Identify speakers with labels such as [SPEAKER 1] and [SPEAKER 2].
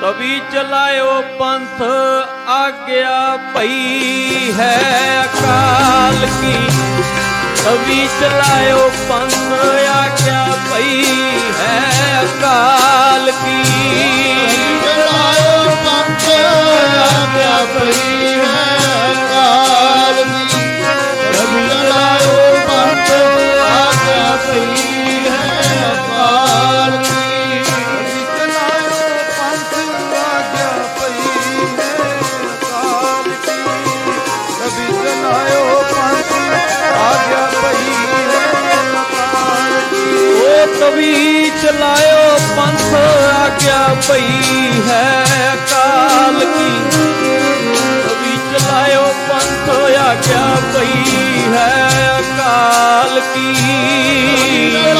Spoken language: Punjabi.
[SPEAKER 1] ਤਵੀ ਚਲਾਇਓ ਪੰਥ ਆਗਿਆ ਪਈ ਹੈ ਅਕਾਲ ਕੀ? ਤਵੀ ਚਲਾਇਓ ਪੰਥ ਆਗਿਆ ਪਈ ਹੈ ਅਕਾਲ ਕੀ?
[SPEAKER 2] ਚਲਾਇਓ ਪੰਥ ਆਗਿਆ ਪਈ ਹੈ ਕਾਲ
[SPEAKER 1] ਓ ਤਵੀ ਚਲਾਇਓ ਪੰਥ ਆਗਿਆ ਪਈ ਹੈ ਅਕਾਲ ਕੀ। ਤਵੀ ਚਲਾਇਓ ਪੰਥ ਆਗਿਆ ਪਈ ਹੈ ਅਕਾਲ ਕੀ।